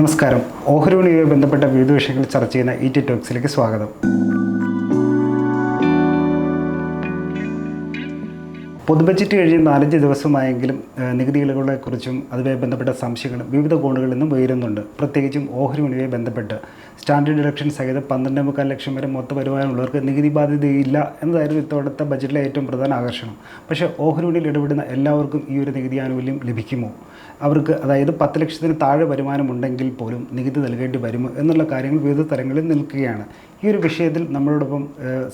നമസ്കാരം. ഓഹരി ഓഹരിയുമായി ബന്ധപ്പെട്ട വിവിധ വിഷയങ്ങൾ ചർച്ച ചെയ്യുന്ന ഇ ടി ടോക്സിലേക്ക് സ്വാഗതം. പൊതുബജറ്റ് കഴിഞ്ഞ് നാലഞ്ച് ദിവസമായെങ്കിലും നികുതി ഇളവുകളെക്കുറിച്ചും അതുമായി ബന്ധപ്പെട്ട സംശയങ്ങളും വിവിധ കോണുകളിൽ നിന്നും ഉയരുന്നുണ്ട്. പ്രത്യേകിച്ചും ഓഹരി വിനിമയവുമായി ബന്ധപ്പെട്ട്. സ്റ്റാൻഡേർഡ് ഡിഡക്ഷൻ സഹിതം പന്ത്രണ്ട് മുക്കാൽ ലക്ഷം വരെ മൊത്ത വരുമാനമുള്ളവർക്ക് നികുതി ബാധ്യതയില്ല എന്നതായിരുന്നു ഇത്തവണത്തെ ബജറ്റിലെ ഏറ്റവും പ്രധാന ആകർഷണം. പക്ഷേ ഓഹരി വിപണിയിൽ ഇടപെടുന്ന എല്ലാവർക്കും ഈ ഒരു നികുതി ആനുകൂല്യം ലഭിക്കുമോ? അവർക്ക് അതായത് പത്ത് ലക്ഷത്തിന് താഴെ വരുമാനമുണ്ടെങ്കിൽ പോലും നികുതി നൽകേണ്ടി വരുമോ എന്നുള്ള കാര്യങ്ങൾ വിവിധ തരങ്ങളിൽ നിൽക്കുകയാണ്. ഈ ഒരു വിഷയത്തിൽ നമ്മളോടൊപ്പം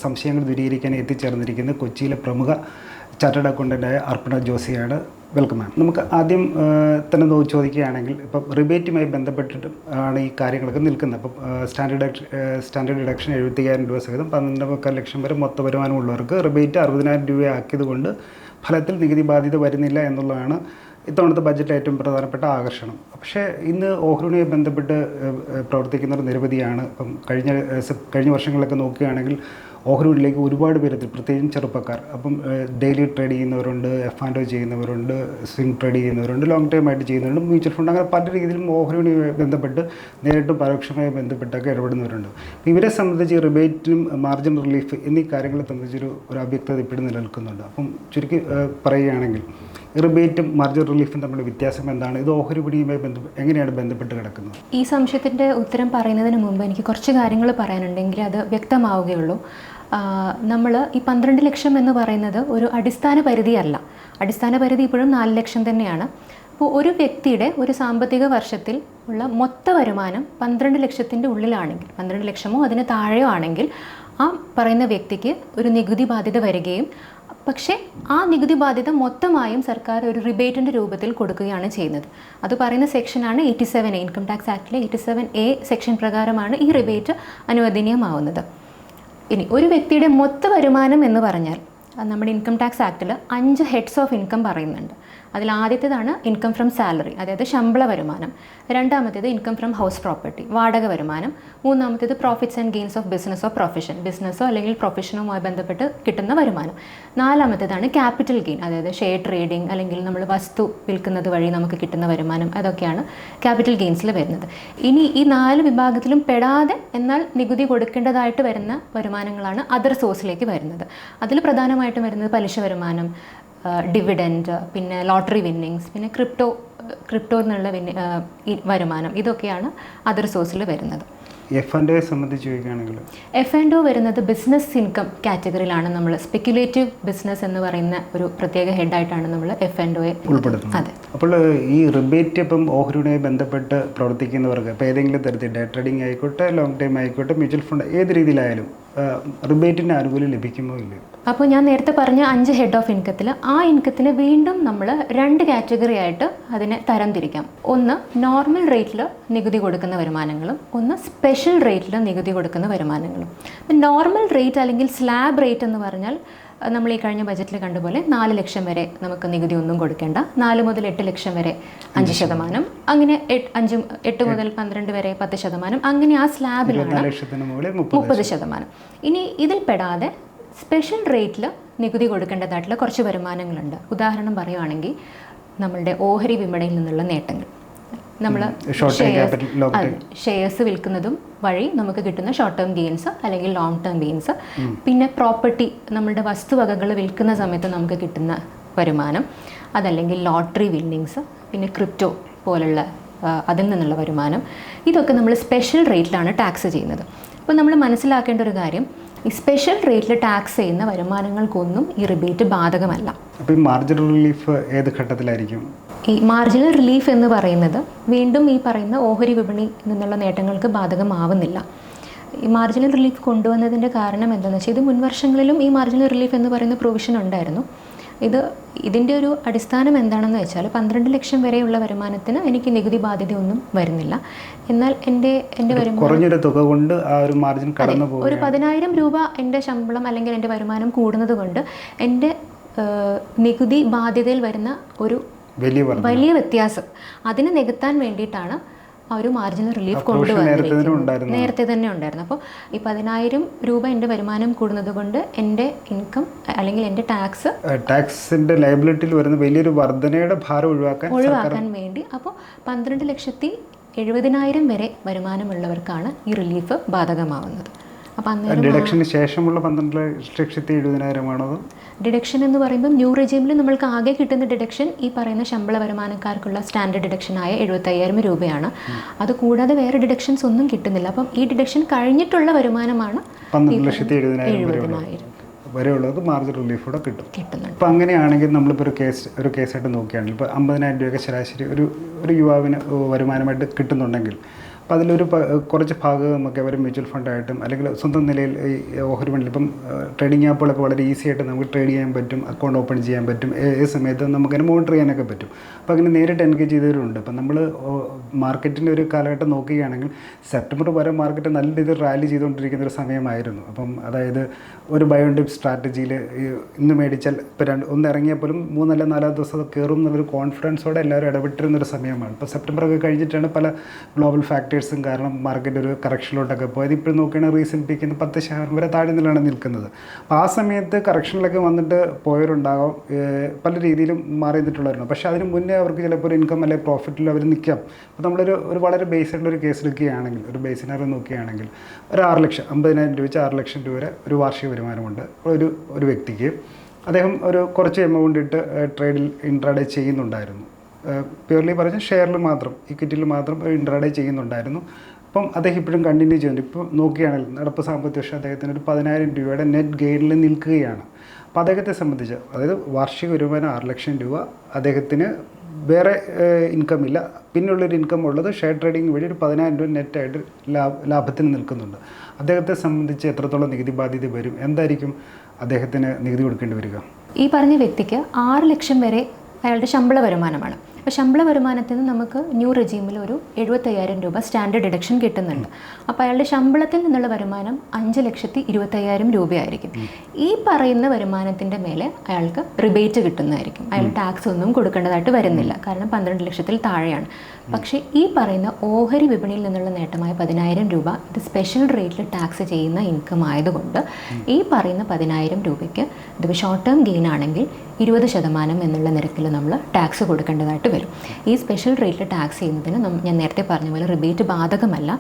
സംശയങ്ങൾ ദൂരീകരിക്കാൻ എത്തിച്ചേർന്നിരിക്കുന്ന കൊച്ചിയിലെ പ്രമുഖ ചാർട്ടേഡ് ആയ അർപ്പണ ജോസിയാണ്. വെൽക്കം മാം. നമുക്ക് ആദ്യം തന്നെ നോ- ചോദിക്കുകയാണെങ്കിൽ ഇപ്പം റിബേറ്റുമായി ബന്ധപ്പെട്ടിട്ട് ആണ് ഈ കാര്യങ്ങളൊക്കെ നിൽക്കുന്നത്. അപ്പം സ്റ്റാൻഡേർഡ് സ്റ്റാൻഡേർഡ് ഡിഡക്ഷൻ എഴുപത്തിയ്യായിരം രൂപ സഹിതം പന്ത്രണ്ട് മുക്കാൽ ലക്ഷം വരെ മൊത്ത വരുമാനമുള്ളവർക്ക് റിബേറ്റ് അറുപതിനായിരം രൂപയാക്കിയത് കൊണ്ട് ഫലത്തിൽ നികുതി ബാധ്യത വരുന്നില്ല എന്നുള്ളതാണ് ഇത്തവണത്തെ ബജറ്റിലെ ഏറ്റവും പ്രധാനപ്പെട്ട ആകർഷണം. പക്ഷേ ഇന്ന് ഓഹരിയുമായി ബന്ധപ്പെട്ട് പ്രവർത്തിക്കുന്നവർ നിരവധിയാണ്. ഇപ്പം കഴിഞ്ഞ കഴിഞ്ഞ വർഷങ്ങളിലൊക്കെ നോക്കുകയാണെങ്കിൽ ഓഹരിയിലേക്ക് ഒരുപാട് പേര് എത്തി. പ്രത്യേകിച്ചും ചെറുപ്പക്കാർ. അപ്പം ഡെയിലി ട്രേഡ് ചെയ്യുന്നവരുണ്ട് എഫ് ആൻഡ് ഒ ചെയ്യുന്നവരുണ്ട് സ്വിംഗ് ട്രേഡ് ചെയ്യുന്നവരുണ്ട് ലോങ് ടൈം ആയിട്ട് ചെയ്യുന്നവരുണ്ട് മ്യൂച്വൽ ഫണ്ട് അങ്ങനെ പല രീതിയിലും ഓഹരിയുമായി ബന്ധപ്പെട്ട് നേരിട്ടും പരോക്ഷമായി ബന്ധപ്പെട്ടൊക്കെ ഇടപെടുന്നവരുണ്ട്. അപ്പോൾ ഇവരെ സംബന്ധിച്ച് റിബേറ്റിനും മാർജിൻ റിലീഫ് എന്നീ കാര്യങ്ങളെ സംബന്ധിച്ചൊരു ഒരു അവ്യക്തത ഇപ്പോഴും നിലനിൽക്കുന്നുണ്ട്. അപ്പം ചുരുക്കി പറയുകയാണെങ്കിൽ റിബേറ്റും മാർജിൻ റിലീഫും തമ്മിലുള്ള വ്യത്യാസം എന്താണ്? ഇത് ഓഹരി വിപണിയുമായി ബന്ധപ്പെട്ട് എങ്ങനെയാണ് ബന്ധപ്പെട്ട് കിടക്കുന്നത്? ഈ സംശയത്തിന്റെ ഉത്തരം പറയുന്നതിന് മുമ്പ് എനിക്ക് കുറച്ച് കാര്യങ്ങൾ പറയാനുണ്ടെങ്കിൽ അത് വ്യക്തമാവുകയുള്ളൂ. നമ്മൾ ഈ പന്ത്രണ്ട് ലക്ഷം എന്ന് പറയുന്നത് ഒരു അടിസ്ഥാന പരിധിയല്ല. അടിസ്ഥാന പരിധി ഇപ്പോഴും നാല് ലക്ഷം തന്നെയാണ്. അപ്പോൾ ഒരു വ്യക്തിയുടെ ഒരു സാമ്പത്തിക വർഷത്തിൽ ഉള്ള മൊത്ത വരുമാനം പന്ത്രണ്ട് ലക്ഷത്തിന്റെ ഉള്ളിലാണെങ്കിൽ പന്ത്രണ്ട് ലക്ഷമോ അതിന് താഴെയോ ആണെങ്കിൽ ആ പറയുന്ന വ്യക്തിക്ക് ഒരു നികുതി ബാധ്യത വരികയും പക്ഷേ ആ നികുതി ബാധ്യത മൊത്തമായും സർക്കാർ ഒരു റിബേറ്റിന്റെ രൂപത്തിൽ കൊടുക്കുകയാണ് ചെയ്യുന്നത്. അത് പറയുന്ന സെക്ഷനാണ് എയ്റ്റി സെവൻ ഇൻകം ടാക്സ് ആക്ടിലെ എയ്റ്റി സെവൻ എ സെക്ഷൻ പ്രകാരമാണ് ഈ റിബേറ്റ് അനുവദനീയമാവുന്നത്. ഇനി ഒരു വ്യക്തിയുടെ മൊത്ത വരുമാനം എന്ന് പറഞ്ഞാൽ നമ്മുടെ ഇൻകം ടാക്സ് ആക്ടിൽ അഞ്ച് ഹെഡ്സ് ഓഫ് ഇൻകം പറയുന്നുണ്ട്. അതിൽ ആദ്യത്തേതാണ് ഇൻകം ഫ്രം സാലറി അതായത് ശമ്പള വരുമാനം. രണ്ടാമത്തേത് ഇൻകം ഫ്രം ഹൗസ് പ്രോപ്പർട്ടി വാടക വരുമാനം. മൂന്നാമത്തേത് profits and gains of business of profession ബിസിനസ്സോ അല്ലെങ്കിൽ പ്രൊഫഷനുമായി ബന്ധപ്പെട്ട് കിട്ടുന്ന വരുമാനം. നാലാമത്തേതാണ് ക്യാപിറ്റൽ ഗെയിൻ അതായത് ഷെയർ ട്രേഡിംഗ് അല്ലെങ്കിൽ നമ്മൾ വസ്തു വിൽക്കുന്നത് വഴി നമുക്ക് കിട്ടുന്ന വരുമാനം അതൊക്കെയാണ് ക്യാപിറ്റൽ ഗെയിൻസിൽ വരുന്നത്. ഇനി ഈ നാല് വിഭാഗത്തിലും പെടാതെ എന്നാൽ നികുതി കൊടുക്കേണ്ടതായിട്ട് വരുന്ന വരുമാനങ്ങളാണ് അതർ സോഴ്സിലേക്ക് വരുന്നത്. അതിൽ പ്രധാനമായിട്ടും വരുന്നത് പലിശ വരുമാനം ഡിവിഡൻഡ് പിന്നെ ലോട്ടറി വിന്നിങ്സ് പിന്നെ ക്രിപ്റ്റോ ക്രിപ്റ്റോ എന്നുള്ള വരുമാനം ഇതൊക്കെയാണ് അതർ സോഴ്സിൽ വരുന്നത്. എഫ് ആൻഡ് സംബന്ധിച്ച് ചോദിക്കുകയാണെങ്കിൽ എഫ് ആൻഡ് ഒ വരുന്നത് ബിസിനസ് ഇൻകം കാറ്റഗറിയിലാണ് നമ്മൾ സ്പെക്യുലേറ്റീവ് ബിസിനസ് എന്ന് പറയുന്ന ഒരു പ്രത്യേക ഹെഡായിട്ടാണ് നമ്മൾ എഫ് ആൻഡ് ഒയെ ഉൾപ്പെടുത്തുന്നത്. അതെ. അപ്പോൾ ഈ റിബേറ്റ് ഇപ്പം ഓഹരിയുമായി ബന്ധപ്പെട്ട് പ്രവർത്തിക്കുന്നവർക്ക് ഇപ്പോൾ ഏതെങ്കിലും തരത്തിൽ ഡേ ട്രേഡിംഗ് ആയിക്കോട്ടെ ലോങ് ടൈം ആയിക്കോട്ടെ മ്യൂച്വൽ ഫണ്ട് ഏത് രീതിയിലായാലും റിബേറ്റിന്റെ ആനുകൂല്യം ലഭിക്കുമോ ഇല്ലയോ? അപ്പോൾ ഞാൻ നേരത്തെ പറഞ്ഞ അഞ്ച് ഹെഡ് ഓഫ് ഇൻകത്തിൽ ആ ഇൻകത്തിന് വീണ്ടും നമ്മൾ രണ്ട് കാറ്റഗറി ആയിട്ട് അതിനെ തരംതിരിക്കാം ഒന്ന് നോർമൽ റേറ്റിൽ നികുതി കൊടുക്കുന്ന വരുമാനങ്ങളും. ഒന്ന് സ്പെഷ്യൽ റേറ്റിൽ നികുതി കൊടുക്കുന്ന വരുമാനങ്ങളും. നോർമൽ റേറ്റ് അല്ലെങ്കിൽ സ്ലാബ് റേറ്റ് എന്ന് പറഞ്ഞാൽ നമ്മൾ ഈ കഴിഞ്ഞ ബജറ്റിൽ കണ്ടുപോലെ നാല് ലക്ഷം വരെ നമുക്ക് നികുതി ഒന്നും കൊടുക്കേണ്ട. നാല് മുതൽ എട്ട് ലക്ഷം വരെ അഞ്ച് ശതമാനം. അങ്ങനെ അഞ്ച് എട്ട് മുതൽ പന്ത്രണ്ട് വരെ പത്ത് ശതമാനം. അങ്ങനെ ആ സ്ലാബിലാണ് മുപ്പത് ശതമാനം. ഇനി ഇതിൽ പെടാതെ സ്പെഷ്യൽ റേറ്റിൽ നികുതി കൊടുക്കേണ്ടതായിട്ടുള്ള കുറച്ച് വരുമാനങ്ങളുണ്ട്. ഉദാഹരണം പറയുവാണെങ്കിൽ നമ്മളുടെ ഓഹരി വിപണിയിൽ നിന്നുള്ള നേട്ടങ്ങൾ. നമ്മൾ ഷെയർസ് വിൽക്കുന്നതും വഴി നമുക്ക് കിട്ടുന്ന ഷോർട്ട് ടേം ഗെയിൻസ് അല്ലെങ്കിൽ ലോങ് ടേം ഗെയിൻസ് പിന്നെ പ്രോപ്പർട്ടി നമ്മളുടെ വസ്തുവകകൾ വിൽക്കുന്ന സമയത്ത് നമുക്ക് കിട്ടുന്ന വരുമാനം. അതല്ലെങ്കിൽ ലോട്ടറി വിന്നിങ്സ് പിന്നെ ക്രിപ്റ്റോ പോലുള്ള അതിൽ നിന്നുള്ള വരുമാനം. ഇതൊക്കെ നമ്മൾ സ്പെഷ്യൽ റേറ്റിലാണ് ടാക്സ് ചെയ്യുന്നത്. അപ്പോൾ നമ്മൾ മനസ്സിലാക്കേണ്ട ഒരു കാര്യം സ്പെഷ്യൽ റേറ്റിൽ ടാക്സ് ചെയ്യുന്ന വരുമാനങ്ങൾക്കൊന്നും ഈ റിബേറ്റ് ബാധകമല്ല. അപ്പോൾ ഈ മാർജിനൽ റിലീഫ് ഏത് ഘട്ടത്തിലായിരിക്കും? ഈ മാർജിനൽ റിലീഫ് എന്ന് പറയുന്നത് വീണ്ടും ഈ പറയുന്ന ഓഹരി വിപണി നിന്നുള്ള നേട്ടങ്ങൾക്ക് ബാധകമാവുന്നില്ല. ഈ മാർജിനൽ റിലീഫ് കൊണ്ടുവന്നതിന്റെ കാരണം എന്താണെന്ന് വെച്ചാൽ ഇത് മുൻവർഷങ്ങളിലും ഈ മാർജിനൽ റിലീഫ് എന്ന് പറയുന്ന പ്രൊവിഷൻ ഉണ്ടായിരുന്നു. ഇത് ഇതിന്റെ ഒരു അടിസ്ഥാനം എന്താണെന്ന് വെച്ചാൽ പന്ത്രണ്ട് ലക്ഷം വരെയുള്ള വരുമാനത്തിന് എനിക്ക് നികുതി ബാധ്യതയൊന്നും വരുന്നില്ല. എന്നാൽ എന്റെ എന്റെ വരുമാനം കുറഞ്ഞൊരു തുക കൊണ്ട് ആ ഒരു മാർജിൻ കടന്നു പോകും ഒരു പതിനായിരം രൂപ എന്റെ ശമ്പളം അല്ലെങ്കിൽ എന്റെ വരുമാനം കൂടുന്നത് കൊണ്ട് എന്റെ നികുതി ബാധ്യതയിൽ വരുന്ന ഒരു വലിയ വലിയ വ്യത്യാസം. അതിനെ നികത്താൻ വേണ്ടിയിട്ടാണ് ആ ഒരു മാർജിനൽ റിലീഫ് കൊണ്ടുവന്നു കൊണ്ടുവന്നിരിക്കുന്നത് നേരത്തെ തന്നെ ഉണ്ടായിരുന്നു. അപ്പോൾ ഈ പതിനായിരം രൂപ എന്റെ വരുമാനം കൂടുന്നത് കൊണ്ട് എന്റെ ഇൻകം അല്ലെങ്കിൽ എന്റെ ടാക്സ് ടാക്സിന്റെ ലയബിലിറ്റിയിൽ വരുന്ന വലിയൊരു വർധനയുടെ ഭാരം ഒഴിവാക്കാൻ ഒഴിവാക്കാൻ വേണ്ടി. അപ്പോൾ പന്ത്രണ്ട് ലക്ഷത്തി എഴുപതിനായിരം വരെ വരുമാനമുള്ളവർക്കാണ് ഈ റിലീഫ് ബാധകമാവുന്നത്. ഡിഡക്ഷന് ശേഷമുള്ള പന്ത്രണ്ട് ലക്ഷത്തി എഴുപതിനായിരമാണോ ഡിഡക്ഷൻ എന്ന് പറയുമ്പോൾ ന്യൂ റെജിമിൽ നമ്മൾക്ക് ആകെ കിട്ടുന്ന ഡിഡക്ഷൻ ഈ പറയുന്ന ശമ്പള വരുമാനക്കാർക്കുള്ള സ്റ്റാൻഡേർഡ് ഡിഡക്ഷനായ എഴുപത്തയ്യായിരം രൂപയാണ്. അത് കൂടാതെ വേറെ ഡിഡക്ഷൻസ് ഒന്നും കിട്ടുന്നില്ല. അപ്പം ഈ ഡിഡക്ഷൻ കഴിഞ്ഞിട്ടുള്ള വരുമാനമാണ് പന്ത്രണ്ട് ലക്ഷത്തി എഴുപതിനായിരം വരെ എഴുപതിനായിരം വരെയുള്ളത് മാർജിൻ റിലീഫോടെ കൂടെ കിട്ടും. അപ്പോൾ അങ്ങനെയാണെങ്കിൽ നമ്മളിപ്പോൾ ഒരു കേസ് ഒരു കേസായിട്ട് നോക്കുകയാണെങ്കിൽ ഇപ്പോൾ അമ്പതിനായിരം രൂപയൊക്കെ ശരാശരി ഒരു ഒരു യുവാവിന് വരുമാനമായിട്ട് കിട്ടുന്നുണ്ടെങ്കിൽ അപ്പോൾ അതിലൊരു കുറച്ച് ഭാഗം നമുക്ക് അവർ മ്യൂച്വൽ ഫണ്ടായിട്ടും അല്ലെങ്കിൽ സ്വന്തം നിലയിൽ ഈ ഓഹരി ഫണ്ടിൽ ഇപ്പം ട്രേഡിംഗ് ആപ്പുകളൊക്കെ വളരെ ഈസി ആയിട്ട് നമുക്ക് ട്രേഡ് ചെയ്യാൻ പറ്റും അക്കൗണ്ട് ഓപ്പൺ ചെയ്യാൻ പറ്റും ഏത് സമയത്ത് നമുക്കതിനെ മോണിറ്റർ ചെയ്യാനൊക്കെ പറ്റും. അപ്പോൾ അങ്ങനെ നേരിട്ട് എൻഗേജ് ചെയ്തവരുണ്ട്. അപ്പം നമ്മൾ മാർക്കറ്റിന്റെ ഒരു കാലഘട്ടം നോക്കുകയാണെങ്കിൽ സെപ്റ്റംബർ വരെ മാർക്കറ്റ് നല്ല രീതിയിൽ റാലി ചെയ്തുകൊണ്ടിരിക്കുന്ന ഒരു സമയമായിരുന്നു. അപ്പം അതായത് ഒരു ബയോണ്ടിപ്പ് സ്ട്രാറ്റജിയിൽ ഇന്ന് മേടിച്ചാൽ ഇപ്പോൾ രണ്ട് ഒന്ന് ഇറങ്ങിയാൽ പോലും മൂന്നല്ല നാലാം ദിവസം കയറും എന്നുള്ളൊരു കോൺഫിഡൻസോടെ എല്ലാവരും ഇടപെട്ടിരുന്നൊരു സമയമാണ്. ഇപ്പോൾ സെപ്റ്റംബർ ഒക്കെ കഴിഞ്ഞിട്ടാണ് പല ഗ്ലോബൽ ഫാക്ടേഴ്സും കാരണം മാർക്കറ്റ് ഒരു കറക്ഷനിലോട്ടൊക്കെ പോയത്. ഇപ്പോൾ നോക്കുകയാണെങ്കിൽ റീസെന്റ് പീക്കിന് പത്ത് ശതമാനം വരെ താഴെ നിലാണ് നിൽക്കുന്നത്. അപ്പോൾ ആ സമയത്ത് കറക്ഷനിലൊക്കെ വന്നിട്ട് പോയവരുണ്ടാകാം പല രീതിയിലും മാറി നിന്നിട്ടുള്ളവരുണ്ട് പക്ഷേ അതിന് മുന്നേ അവർക്ക് ചിലപ്പോൾ ഒരു ഇൻകം അല്ലെങ്കിൽ പ്രോഫിറ്റിൽ അവർ നിൽക്കാം. അപ്പോൾ നമ്മളൊരു ഒരു വളരെ ബേസ് ആയിട്ടുള്ള ഒരു കേസ് എടുക്കുകയാണെങ്കിൽ ഒരു ബേസിനറി നോക്കുകയാണെങ്കിൽ ഒരു ആറ് ലക്ഷം അമ്പതിനായിരം രൂപ വെച്ച് ആറ് ലക്ഷം രൂപ വരെ ഒരു വാർഷിക വരുമാനമുണ്ട്. ഒരു ഒരു വ്യക്തിക്ക്. അദ്ദേഹം ഒരു കുറച്ച് എമൗണ്ട് ഇട്ട് ട്രേഡിൽ ഇൻട്രാഡേ ചെയ്യുന്നുണ്ടായിരുന്നു. പ്യൂർലി പറഞ്ഞ ഷെയറിൽ മാത്രം ഇക്വിറ്റിയിൽ മാത്രം ഇൻട്രാഡേ ചെയ്യുന്നുണ്ടായിരുന്നു. അപ്പം അദ്ദേഹം ഇപ്പോഴും കണ്ടിന്യൂ ചെയ്യുന്നുണ്ട്. ഇപ്പോൾ നോക്കുകയാണെങ്കിൽ നടപ്പ് സാമ്പത്തിക വർഷം അദ്ദേഹത്തിന് ഒരു പതിനായിരം രൂപയുടെ നെറ്റ് ഗെയിനിൽ നിൽക്കുകയാണ്. അപ്പോൾ അദ്ദേഹത്തെ സംബന്ധിച്ച് അതായത് വാർഷിക വരുമാനം ആറ് ലക്ഷം രൂപ അദ്ദേഹത്തിന് വേറെ ഇൻകം ഇല്ല. പിന്നുള്ളൊരു ഇൻകം ഉള്ളത് ഷെയർ ട്രേഡിംഗ് വഴി ഒരു പതിനായിരം രൂപ നെറ്റായിട്ട് ലാഭ ലാഭത്തിൽ നിൽക്കുന്നുണ്ട്. അദ്ദേഹത്തെ സംബന്ധിച്ച് എത്രത്തോളം നികുതി ബാധ്യത വരും? എന്തായിരിക്കും അദ്ദേഹത്തിന് നികുതി കൊടുക്കേണ്ടി വരിക? ഈ പറഞ്ഞ വ്യക്തിക്ക് ആറ് ലക്ഷം വരെ അയാളുടെ ശമ്പള വരുമാനമാണ്. അപ്പോൾ ശമ്പള വരുമാനത്തിൽ നിന്ന് നമുക്ക് ന്യൂ റെജീമിൽ ഒരു എഴുപത്തയ്യായിരം രൂപ സ്റ്റാൻഡേർഡ് ഡിഡക്ഷൻ കിട്ടുന്നുണ്ട്. അപ്പോൾ അയാളുടെ ശമ്പളത്തിൽ നിന്നുള്ള വരുമാനം അഞ്ച് ലക്ഷത്തി ഇരുപത്തയ്യായിരം രൂപയായിരിക്കും. ഈ പറയുന്ന വരുമാനത്തിന്റെ മേലെ അയാൾക്ക് റിബേറ്റ് കിട്ടുന്നതായിരിക്കും. അയാൾ ടാക്സ് ഒന്നും കൊടുക്കേണ്ടതായിട്ട് വരുന്നില്ല. കാരണം പന്ത്രണ്ട് ലക്ഷത്തിൽ താഴെയാണ്. പക്ഷേ ഈ പറയുന്ന ഓഹരി വിപണിയിൽ നിന്നുള്ള നേട്ടമായ പതിനായിരം രൂപ ഇത് സ്പെഷ്യൽ റേറ്റിൽ ടാക്സ് ചെയ്യുന്ന ഇൻകം ആയതുകൊണ്ട് ഈ പറയുന്ന പതിനായിരം രൂപയ്ക്ക് ഇത് ഷോർട്ട് ടേം ഗെയിൻ ആണെങ്കിൽ ഇരുപത് ശതമാനം എന്നുള്ള നിരക്കിൽ നമ്മൾ ടാക്സ് കൊടുക്കേണ്ടതായിട്ട് വരും. ഈ സ്പെഷ്യൽ റേറ്റിൽ ടാക്സ് ചെയ്യുന്നതിന് ഞാൻ നേരത്തെ പറഞ്ഞ പോലെ റിബേറ്റ് ബാധകമല്ല.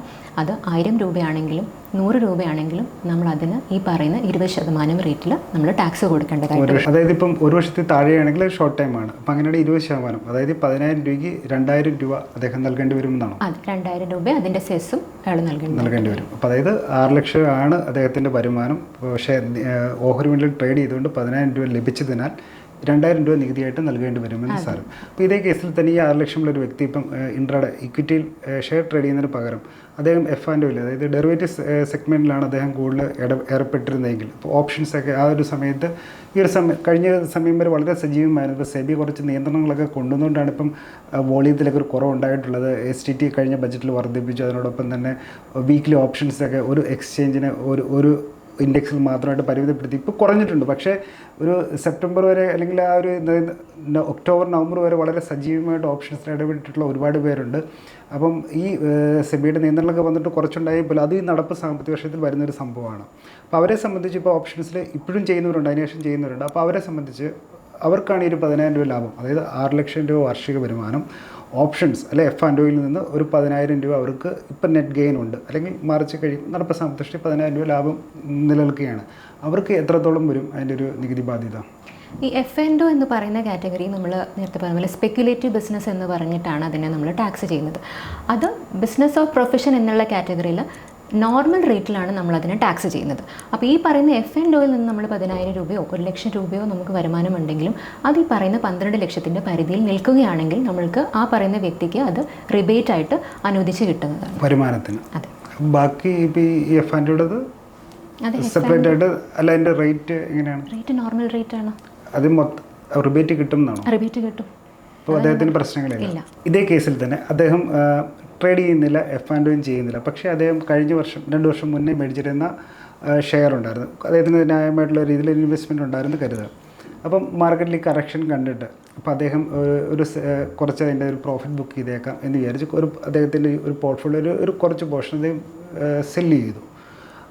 അത് ആയിരം രൂപയാണെങ്കിലും നൂറ് രൂപയാണെങ്കിലും നമ്മൾ അതിന് ഈ പറയുന്ന ഇരുപത് ശതമാനം റേറ്റിൽ നമ്മൾ ടാക്സ് കൊടുക്കേണ്ടതായിട്ട് അതായത് ഇപ്പം ഒരു വർഷത്തിൽ താഴെയാണെങ്കിൽ ഷോർട്ട് ടൈം ആണ്. അപ്പം അങ്ങനെ ഇരുപത് ശതമാനം. അതായത് പതിനായിരം രൂപയ്ക്ക് രണ്ടായിരം രൂപ അദ്ദേഹം നൽകേണ്ടി വരുമെന്നാണ്? അത് രണ്ടായിരം രൂപ അതിന്റെ സെസ്സും അയാൾ നൽകേണ്ടി നൽകേണ്ടി വരും. അപ്പം അതായത് ആറ് ലക്ഷം ആണ് അദ്ദേഹത്തിന്റെ വരുമാനം. പക്ഷേ ഓഹരി വിപണിയിൽ ട്രേഡ് ചെയ്തുകൊണ്ട് പതിനായിരം രൂപ ലഭിച്ചതിനാൽ രണ്ടായിരം രൂപ നികുതിയായിട്ട് നൽകേണ്ടി വരുമെന്ന് സാരം അപ്പോൾ ഇതേ കേസിൽ തന്നെ ഈ ആറ് ലക്ഷമുള്ള ഒരു വ്യക്തി ഇപ്പം ഇൻട്രാഡ് ഇക്വിറ്റിയിൽ ഷെയർ ട്രേഡ് ചെയ്യുന്നതിന് പകരം അദ്ദേഹം എഫ് ആൻഡ് ഒയിൽ അതായത് ഡെറിവേറ്റീവ് സെഗ്മെന്റിലാണ് അദ്ദേഹം കൂടുതൽ ഇട ഏർപ്പെട്ടിരുന്നതെങ്കിൽ. ഇപ്പോൾ ഓപ്ഷൻസ് ഒക്കെ ആ ഒരു സമയത്ത് ഈ ഒരു സമയം കഴിഞ്ഞ സമയം വരെ വളരെ സജീവമായിരുന്നു. ഇപ്പോൾ സെബി കുറച്ച് നിയന്ത്രണങ്ങളൊക്കെ കൊണ്ടുവന്നുകൊണ്ടാണ് ഇപ്പം വോളിയത്തിലൊക്കെ ഒരു കുറവുണ്ടായിട്ടുള്ളത്. എസ് ടി ടി കഴിഞ്ഞ ബജറ്റിൽ വർദ്ധിപ്പിച്ചു. അതിനോടൊപ്പം തന്നെ വീക്ക്ലി ഓപ്ഷൻസ് ഒക്കെ ഒരു എക്സ്ചേഞ്ചിന് ഒരു ഒരു ഇൻഡെക്സിൽ മാത്രമായിട്ട് പരിമിതപ്പെടുത്തി. ഇപ്പോൾ കുറഞ്ഞിട്ടുണ്ട്. പക്ഷേ ഒരു സെപ്റ്റംബർ വരെ അല്ലെങ്കിൽ ആ ഒരു ഒക്ടോബർ നവംബർ വരെ വളരെ സജീവമായിട്ട് ഓപ്ഷൻസിൽ ഇടപെട്ടിട്ടുള്ള ഒരുപാട് പേരുണ്ട്. അപ്പം ഈ സെബിയുടെ നിയന്ത്രണമൊക്കെ വന്നിട്ട് കുറച്ചുണ്ടായപ്പോൾ അത് ഈ നടപ്പ് സാമ്പത്തിക വർഷത്തിൽ വരുന്നൊരു സംഭവമാണ്. അപ്പോൾ അവരെ സംബന്ധിച്ച് ഇപ്പോൾ ഓപ്ഷൻസിൽ ഇപ്പോഴും ചെയ്യുന്നവരുണ്ട് അതിനുശേഷം ചെയ്യുന്നവരുണ്ട്. അപ്പോൾ അവരെ സംബന്ധിച്ച് അവർക്കാണ് ഈ ഒരു പതിനായിരം രൂപ ലാഭം. അതായത് ആറ് ലക്ഷം രൂപ വാർഷിക വരുമാനം. ഓപ്ഷൻസ് അല്ലെ? എഫ് ആൻഡ് ഒയിൽ നിന്ന് ഒരു പതിനായിരം രൂപ അവർക്ക് ഇപ്പം നെറ്റ് ഗെയിൻ ഉണ്ട്. അല്ലെങ്കിൽ മാർച്ച് കഴിയും നടപ്പ് സാമ്പത്തിക പതിനായിരം രൂപ ലാഭം നിലനിൽക്കുകയാണ്. അവർക്ക് എത്രത്തോളം വരും അതിന്റെ ഒരു നികുതി ബാധ്യത? ഈ എഫ് ആൻഡ് ഒ എന്ന് പറയുന്ന കാറ്റഗറി നമ്മൾ നേരത്തെ പറഞ്ഞ പോലെ സ്പെക്കുലേറ്റീവ് ബിസിനസ് എന്ന് പറഞ്ഞിട്ടാണ് അതിനെ നമ്മൾ ടാക്സ് ചെയ്യുന്നത്. അത് ബിസിനസ് ഓഫ് പ്രൊഫഷൻ എന്നുള്ള കാറ്റഗറിയിൽ നോർമൽ റേറ്റിലാണ് നമ്മളതിനെ ടാക്സ് ചെയ്യുന്നത്. അപ്പോൾ ഈ പറയുന്ന എഫ് എൻ ഡോയിൽ നിന്ന് നമ്മൾ പതിനായിരം രൂപയോ ഒരു ലക്ഷം രൂപയോ നമുക്ക് വരുമാനമുണ്ടെങ്കിലും അത് ഈ പറയുന്ന പന്ത്രണ്ട് ലക്ഷത്തിന്റെ പരിധിയിൽ നിൽക്കുകയാണെങ്കിൽ നമ്മൾക്ക് ആ പറയുന്ന വ്യക്തിക്ക് അത് റിബേറ്റ് ആയിട്ട് അനുവദിച്ച് കിട്ടുന്നതാണ്. വരുമാനത്തിന്. അതെ. ബാക്കി എഫ് ആൻഡ് സെപ്പറേറ്റ് ആയിട്ട് അല്ല അതിന്റെ റേറ്റ് എങ്ങനെയാണ്? റേറ്റ് നോർമൽ റേറ്റ് ആണ്. അത് റിബേറ്റ് കിട്ടും റിബേറ്റ് കിട്ടും. അപ്പോൾ അദ്ദേഹത്തിന് പ്രശ്നങ്ങളില്ല. ഇതേ കേസിൽ തന്നെ അദ്ദേഹം ട്രേഡ് ചെയ്യുന്നില്ല എഫ് ആൻഡ് ഒയും ചെയ്യുന്നില്ല. പക്ഷേ അദ്ദേഹം കഴിഞ്ഞ വർഷം രണ്ട് വർഷം മുന്നേ മേടിച്ചിരുന്ന ഷെയർ ഉണ്ടായിരുന്നു. അദ്ദേഹത്തിന് ന്യായമായിട്ടുള്ള രീതിയിൽ ഇൻവെസ്റ്റ്മെന്റ് ഉണ്ടായിരുന്നു കരുതുക അപ്പം മാർക്കറ്റിൽ കറക്ഷൻ കണ്ടിട്ട് അപ്പോൾ അദ്ദേഹം ഒരു കുറച്ച് അതിന്റെ ഒരു പ്രോഫിറ്റ് ബുക്ക് ചെയ്തേക്കാം എന്ന് വിചാരിച്ച് ഒരു അദ്ദേഹത്തിന്റെ ഒരു പോർട്ട്ഫോളിയോ ഒരു കുറച്ച് പോർഷൻ അദ്ദേഹം സെല്ല് ചെയ്തു.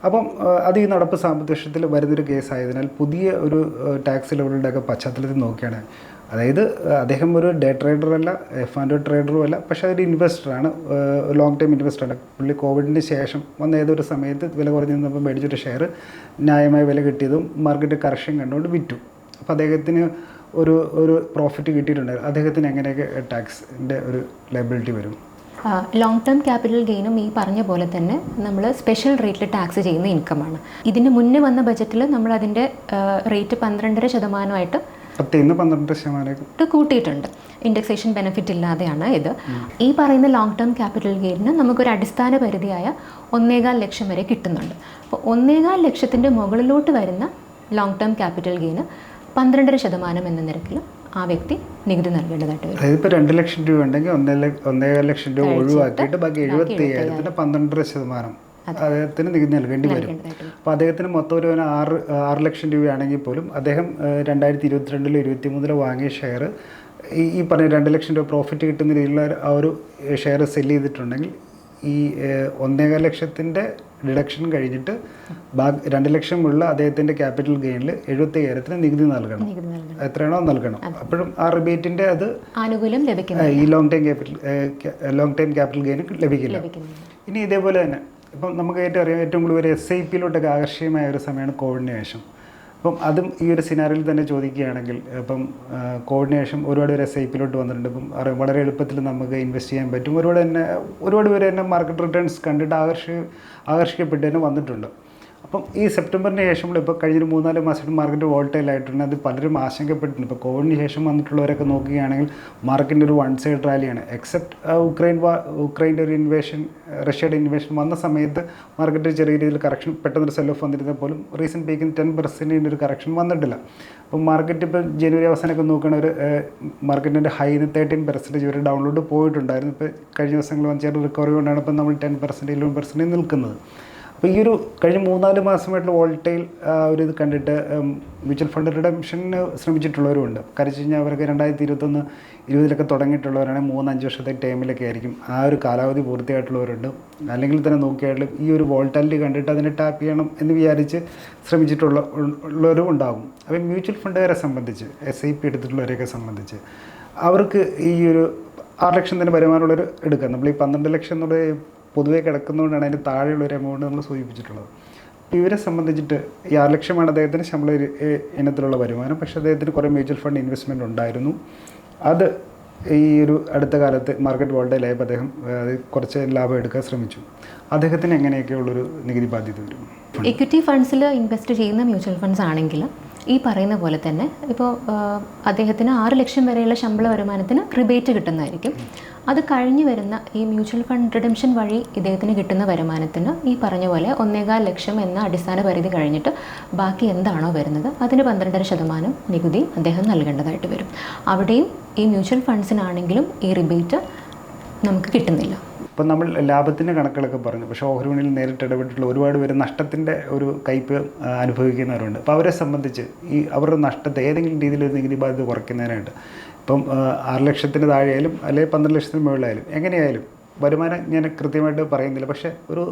അപ്പം അത് ഈ നടപ്പ് സാമ്പത്തിക വർഷത്തിൽ വരുന്നൊരു കേസായതിനാൽ പുതിയ ഒരു ടാക്സ് ലെവലുകളുടെയൊക്കെ പശ്ചാത്തലത്തിൽ നോക്കുകയാണ്. അതായത് അദ്ദേഹം ഒരു ഡേ ട്രേഡറല്ല എഫ് ആൻഡ് ട്രേഡറും അല്ല പക്ഷേ അതൊരു ഇൻവെസ്റ്ററാണ് ലോങ് ടൈം ഇൻവെസ്റ്ററാണ് പുള്ളി കോവിഡിന് ശേഷം വന്ന ഏതൊരു സമയത്ത് വില കുറഞ്ഞു നിന്നപ്പോൾ മേടിച്ചൊരു ഷെയർ ന്യായമായ വില കിട്ടിയതും മാർക്കറ്റ് കറക്ഷൻ കണ്ടുകൊണ്ട് വിറ്റു. അപ്പോൾ അദ്ദേഹത്തിന് ഒരു ഒരു പ്രോഫിറ്റ് കിട്ടിയിട്ടുണ്ടായിരുന്നു. അദ്ദേഹത്തിന് എങ്ങനെയൊക്കെ ടാക്സിന്റെ ഒരു ലയബിലിറ്റി വരും? ലോങ് ടേം ക്യാപിറ്റൽ ഗെയിനും ഈ പറഞ്ഞ പോലെ തന്നെ നമ്മൾ സ്പെഷ്യൽ റേറ്റിൽ ടാക്സ് ചെയ്യുന്ന ഇൻകമാണ് ഇതിന് മുന്നേ വന്ന ബജറ്റിൽ നമ്മൾ അതിന്റെ റേറ്റ് പന്ത്രണ്ടര ശതമാനമായിട്ട് കൂട്ടിയിട്ടുണ്ട്. ഇൻഡെക്സേഷൻ ബെനിഫിറ്റ് ഇല്ലാതെയാണ് ഇത്. ഈ പറയുന്ന ലോങ് ടേം ക്യാപിറ്റൽ ഗെയിനിന് നമുക്കൊരു അടിസ്ഥാന പരിധിയായ ഒന്നേകാൽ ലക്ഷം വരെ കിട്ടുന്നുണ്ട്. അപ്പോൾ ഒന്നേകാൽ ലക്ഷത്തിന്റെ മുകളിലോട്ട് വരുന്ന ലോങ് ടേം ക്യാപിറ്റൽ ഗെയിന് പന്ത്രണ്ടര ശതമാനം എന്ന നിരക്കിൽ ആ വ്യക്തി നികുതി നൽകേണ്ടതായിട്ട് വരും. അതായത് ഇപ്പോൾ രണ്ട് ലക്ഷം രൂപ ഉണ്ടെങ്കിൽ ഒന്നേ ഒന്നേകാൽ ലക്ഷം രൂപ ഒഴിവാക്കിയിട്ട് ബാക്കി എഴുപത്തി അയ്യായിരത്തിന്റെ പന്ത്രണ്ടര ശതമാനം അദ്ദേഹത്തിന് നികുതി നൽകേണ്ടി വരും. അപ്പോൾ അദ്ദേഹത്തിന് മൊത്തം ഒരു ആറ് ആറ് ലക്ഷം രൂപയാണെങ്കിൽ പോലും അദ്ദേഹം രണ്ടായിരത്തി ഇരുപത്തിരണ്ടിലോ ഇരുപത്തി മൂന്നിലോ വാങ്ങിയ ഷെയർ ഈ ഈ പറഞ്ഞ രണ്ട് ലക്ഷം രൂപ പ്രോഫിറ്റ് കിട്ടുന്ന രീതിയിലുള്ള ആ ഒരു ഷെയർ സെൽ ചെയ്തിട്ടുണ്ടെങ്കിൽ ഈ ഒന്നേകാൽ ലക്ഷത്തിന്റെ ഡിഡക്ഷൻ കഴിഞ്ഞിട്ട് രണ്ട് ലക്ഷം ഉള്ള അദ്ദേഹത്തിന്റെ ക്യാപിറ്റൽ ഗെയിനിൽ എഴുപത്തി അയ്യായിരത്തിന് നികുതി നൽകണം. എത്രയാണോ നൽകണം. അപ്പോഴും ആ റിബേറ്റിന്റെ അത് ആനുകൂല്യം ലഭിക്കില്ല ഈ long time capital long time capital gain ലഭിക്കില്ല. ഇനി ഇതേപോലെ തന്നെ ഇപ്പം നമുക്ക് ഏറ്റവും അറിയാം ഏറ്റവും കൂടുതൽ ഒരു എസ് ഐ പിയിലോട്ടൊക്കെ ആകർഷകമായ ഒരു സമയമാണ് കോവിഡിന് ശേഷം. അപ്പം അതും ഈ ഒരു സിനാറിയിൽ തന്നെ ചോദിക്കുകയാണെങ്കിൽ ഇപ്പം കോർഡിനേഷൻ ഒരുപാട് പേര് എസ് ഐ പിയിലോട്ട് വന്നിട്ടുണ്ട്. ഇപ്പം വളരെ എളുപ്പത്തിൽ നമുക്ക് ഇൻവെസ്റ്റ് ചെയ്യാൻ പറ്റും. ഒരുപാട് തന്നെ ഒരുപാട് പേര് തന്നെ മാർക്കറ്റ് റിട്ടേൺസ് കണ്ടിട്ട് ആകർഷി ആകർഷിക്കപ്പെട്ട് തന്നെ വന്നിട്ടുണ്ട്. അപ്പം ഈ സെപ്റ്റംബറിന് ശേഷം ഇപ്പോൾ കഴിഞ്ഞൊരു മൂന്നാൽ മാസമായിട്ട് മാർക്കറ്റ് വോൾട്ടൈൽ ആയിട്ടുണ്ട്. അത് പലരും ആശങ്കപ്പെട്ടിട്ടുണ്ട്. ഇപ്പോൾ കോവിഡിന് ശേഷം വന്നിട്ടുള്ളവരൊക്കെ നോക്കുകയാണെങ്കിൽ മാർക്കറ്റിന്റെ ഒരു വൺ സൈഡ് റാലിയാണ് എക്സെപ്റ്റ് ഉക്രൈൻ വാ ഉക്രൈന്റെ ഒരു ഇൻവേഷൻ റഷ്യയുടെ ഇൻവേഷൻ വന്ന സമയത്ത് മാർക്കറ്റ് ചെറിയ രീതിയിൽ കറക്ഷൻ പെട്ടെന്നൊരു സെൽ ഓഫ് വന്നിരുന്നാൽ പോലും റീസെന്റ് പീക്കിന് ടെൻ പെർസെന്റിന്റെ ഒരു കറക്ഷൻ വന്നിട്ടില്ല. അപ്പം മാർക്കറ്റ് ഇപ്പോൾ ജനുവരി അവസാനമൊക്കെ നോക്കുകയാണ് ഒരു മാർക്കറ്റിന്റെ ഹൈന്ന് തേർട്ടീൻ പെർസെന്റേജ് വരെ ഡൗൺലോഡ് പോയിട്ടുണ്ടായിരുന്നു. ഇപ്പോൾ കഴിഞ്ഞ ദിവസങ്ങളിൽ വന്ന ചെറിയ റിക്കവറി കൊണ്ടാണ് ഇപ്പോൾ നമ്മൾ ടെൻ പെർസെന്റ് ഇലവൻ പെർസെന്റേജ് നിൽക്കുന്നത്. അപ്പോൾ ഈ ഒരു കഴിഞ്ഞ മൂന്നാൽ മാസമായിട്ടുള്ള വോൾട്ടൈൽ ഒരു ഇത് കണ്ടിട്ട് മ്യൂച്വൽ ഫണ്ട് റിഡംഷന് ശ്രമിച്ചിട്ടുള്ളവരുണ്ട് കാരണം വെച്ച് കഴിഞ്ഞാൽ അവർക്ക് രണ്ടായിരത്തി ഇരുപത്തൊന്ന് ഇരുപതിലൊക്കെ തുടങ്ങിയിട്ടുള്ളവരാണെങ്കിൽ മൂന്ന് അഞ്ച് വർഷത്തെ ടൈമിലൊക്കെ ആയിരിക്കും. ആ ഒരു കാലാവധി പൂർത്തിയായിട്ടുള്ളവരുണ്ട്. അല്ലെങ്കിൽ തന്നെ നോക്കിയാലും ഈ ഒരു വോൾട്ടാലിറ്റി കണ്ടിട്ട് അതിനെ ടാപ്പ് ചെയ്യണം എന്ന് വിചാരിച്ച് ശ്രമിച്ചിട്ടുള്ള ഉള്ളവരും ഉണ്ടാകും അപ്പോൾ മ്യൂച്വൽ ഫണ്ടുകാരെ സംബന്ധിച്ച് എസ് ഐ പി എടുത്തിട്ടുള്ളവരെയൊക്കെ സംബന്ധിച്ച് അവർക്ക് ഈ ഒരു ആറ് ലക്ഷം തന്നെ വരുമാനമുള്ളവർ എടുക്കാം നമ്മൾ ഈ പന്ത്രണ്ട് ലക്ഷം എന്നുള്ള പൊതുവേ കിടക്കുന്നതുകൊണ്ടാണ് അതിന് താഴെയുള്ള ഒരു എമൗണ്ട് നമ്മൾ സൂചിപ്പിച്ചിട്ടുള്ളത്. അപ്പോൾ ഇവരെ സംബന്ധിച്ചിട്ട് ഈ ആറ് ലക്ഷമാണ് അദ്ദേഹത്തിന് ശമ്പള ഇനത്തിലുള്ള വരുമാനം. പക്ഷേ അദ്ദേഹത്തിന് കുറേ മ്യൂച്വൽ ഫണ്ട് ഇൻവെസ്റ്റ്മെന്റ് ഉണ്ടായിരുന്നു. അത് ഈ ഒരു അടുത്ത കാലത്ത് മാർക്കറ്റ് വോൾട്ടയിലായപ്പോൾ അദ്ദേഹം കുറച്ച് ലാഭം എടുക്കാൻ ശ്രമിച്ചു. അദ്ദേഹത്തിന് എങ്ങനെയൊക്കെയുള്ളൊരു നികുതി ബാധ്യത വരും? ഇക്വിറ്റി ഫണ്ട്സിൽ ഇൻവെസ്റ്റ് ചെയ്യുന്ന മ്യൂച്വൽ ഫണ്ട്സ് ആണെങ്കിൽ ഈ പറയുന്ന പോലെ തന്നെ ഇപ്പോൾ അദ്ദേഹത്തിന് ആറ് ലക്ഷം വരെയുള്ള ശമ്പള വരുമാനത്തിന് റിബേറ്റ് കിട്ടുന്നതായിരിക്കും. അത് കഴിഞ്ഞ് വരുന്ന ഈ മ്യൂച്വൽ ഫണ്ട് റിഡംഷൻ വഴി ഇദ്ദേഹത്തിന് കിട്ടുന്ന വരുമാനത്തിന് ഈ പറഞ്ഞ പോലെ ഒന്നേകാൽ ലക്ഷം എന്ന അടിസ്ഥാന പരിധി കഴിഞ്ഞിട്ട് ബാക്കി എന്താണോ വരുന്നത് അതിന് പന്ത്രണ്ടര ശതമാനം നികുതി അദ്ദേഹം നൽകേണ്ടതായിട്ട് വരും. അവിടെയും ഈ മ്യൂച്വൽ ഫണ്ട്സിനാണെങ്കിലും ഈ റിബേറ്റ് നമുക്ക് കിട്ടുന്നില്ല. ഇപ്പം നമ്മൾ ലാഭത്തിന്റെ കണക്കുകളൊക്കെ പറഞ്ഞു. പക്ഷേ ഓഹരി വിപണിയിൽ നേരിട്ട് ഇടപെട്ടിട്ടുള്ള ഒരുപാട് പേര് നഷ്ടത്തിന്റെ ഒരു കയ്പ് അനുഭവിക്കുന്നവരുണ്ട്. അപ്പോൾ അവരെ സംബന്ധിച്ച് ഈ അവരുടെ നഷ്ടത്തെ ഏതെങ്കിലും രീതിയിൽ ഒരു നികുതി ബാധ്യത കുറയ്ക്കുന്നതിനായിട്ട്. ഇപ്പം ആറ് ലക്ഷത്തിന് താഴെയായാലും അല്ലെങ്കിൽ പന്ത്രണ്ട് ലക്ഷത്തിന് മുകളിലായാലും എങ്ങനെയായാലും വരുമാനം ഞാൻ കൃത്യമായിട്ട് പറയുന്നില്ല. പക്ഷേ ഒരു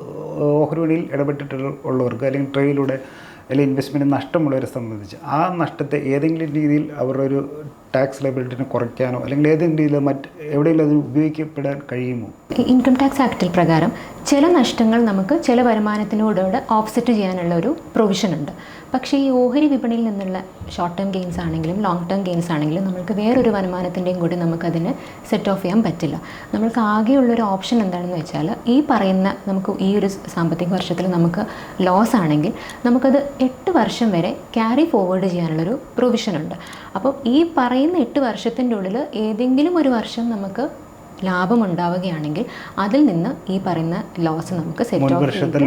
ഓഹരി വിപണിയിൽ ഇടപെട്ടിട്ടുള്ളവർക്ക് അല്ലെങ്കിൽ ട്രേഡിലൂടെ അല്ലെങ്കിൽ ഇൻവെസ്റ്റ്മെന്റ് നഷ്ടമുള്ളവരെ സംബന്ധിച്ച് ആ നഷ്ടത്തെ ഏതെങ്കിലും രീതിയിൽ അവരുടെ ഒരു ടാക്സ് ലൈബിലിറ്റിനെ കുറയ്ക്കാനോ അല്ലെങ്കിൽ ഏതെങ്കിലും മറ്റ് എവിടെയെങ്കിലും അത് ഉപയോഗിക്കപ്പെടാൻ കഴിയുമോ? ഇൻകം ടാക്സ് ആക്ടിൽ പ്രകാരം ചില നഷ്ടങ്ങൾ നമുക്ക് ചില വരുമാനത്തിനോടുകൂടെ ഓഫ്സെറ്റ് ചെയ്യാനുള്ള ഒരു പ്രൊവിഷൻ ഉണ്ട്. പക്ഷേ ഈ ഓഹരി വിപണിയിൽ നിന്നുള്ള ഷോർട്ട് ടേം ഗെയിൻസ് ആണെങ്കിലും ലോങ് ടേം ഗെയിൻസ് ആണെങ്കിലും നമുക്ക് വേറൊരു വരുമാനത്തിന്റെയും കൂടി നമുക്കതിന് സെറ്റ് ഓഫ് ചെയ്യാൻ പറ്റില്ല. നമ്മൾക്ക് ആകെയുള്ളൊരു ഓപ്ഷൻ എന്താണെന്ന് വെച്ചാൽ ഈ പറയുന്ന നമുക്ക് ഈ ഒരു സാമ്പത്തിക വർഷത്തിൽ നമുക്ക് ലോസ് ആണെങ്കിൽ നമുക്കത് എട്ട് വർഷം വരെ ക്യാരി ഫോർവേഡ് ചെയ്യാനുള്ളൊരു പ്രൊവിഷൻ ഉണ്ട്. അപ്പോൾ ഈ പറയുന്ന എട്ട് വർഷത്തിന്റെ ഉള്ളിൽ ഏതെങ്കിലും ഒരു വർഷം നമുക്ക് ലാഭം ഉണ്ടാവുകയാണെങ്കിൽ അതിൽ നിന്ന് ഈ പറയുന്ന ലോസ് നമുക്ക് സെറ്റ്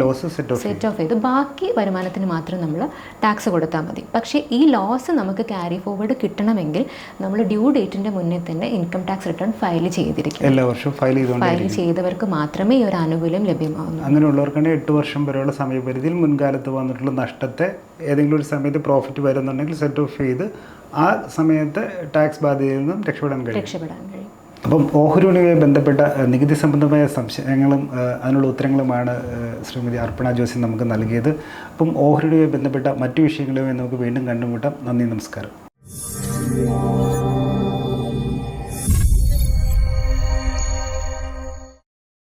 ഓഫ് സെറ്റ് ഓഫ് ചെയ്ത് ബാക്കി വരുമാനത്തിന് മാത്രം നമ്മൾ ടാക്സ് കൊടുത്താൽ മതി. പക്ഷേ ഈ ലോസ് നമുക്ക് ക്യാരി ഫോർവേഡ് കിട്ടണമെങ്കിൽ നമ്മൾ ഡ്യൂ ഡേറ്റിന്റെ മുന്നേ തന്നെ ഇൻകം ടാക്സ് റിട്ടേൺ ഫയൽ ചെയ്തിരിക്കും എല്ലാ വർഷവും ഫയൽ ഫയൽ ചെയ്തവർക്ക് മാത്രമേ ഈ ഒരു ആനുകൂല്യം ലഭ്യമാകുന്നു അങ്ങനെയുള്ളവർക്കാണ് എട്ട് വർഷം വരെയുള്ള സമയപരിധിയിൽ മുൻകാലത്ത് വന്നിട്ടുള്ള നഷ്ടത്തെ ഏതെങ്കിലും ഒരു സമയത്ത് പ്രോഫിറ്റ് വരുന്നുണ്ടെങ്കിൽ സെറ്റ് ഓഫ് ചെയ്ത് ആ സമയത്ത് ടാക്സ് ബാധ്യതയിൽ നിന്നും രക്ഷപ്പെടാൻ കഴിയും. രക്ഷപ്പെടാൻ കഴിയും. അപ്പം ഓഹരിയുമായി ബന്ധപ്പെട്ട നികുതി സംബന്ധമായ സംശയങ്ങളും അതിനുള്ള ഉത്തരങ്ങളുമാണ് ശ്രീമതി അർപ്പണ ജോസി നമുക്ക് നൽകിയത്. അപ്പം ഓഹരിയുമായി ബന്ധപ്പെട്ട മറ്റു വിഷയങ്ങളുമായി നമുക്ക് വീണ്ടും കണ്ടുമുട്ടാം. നന്ദി നമസ്കാരം.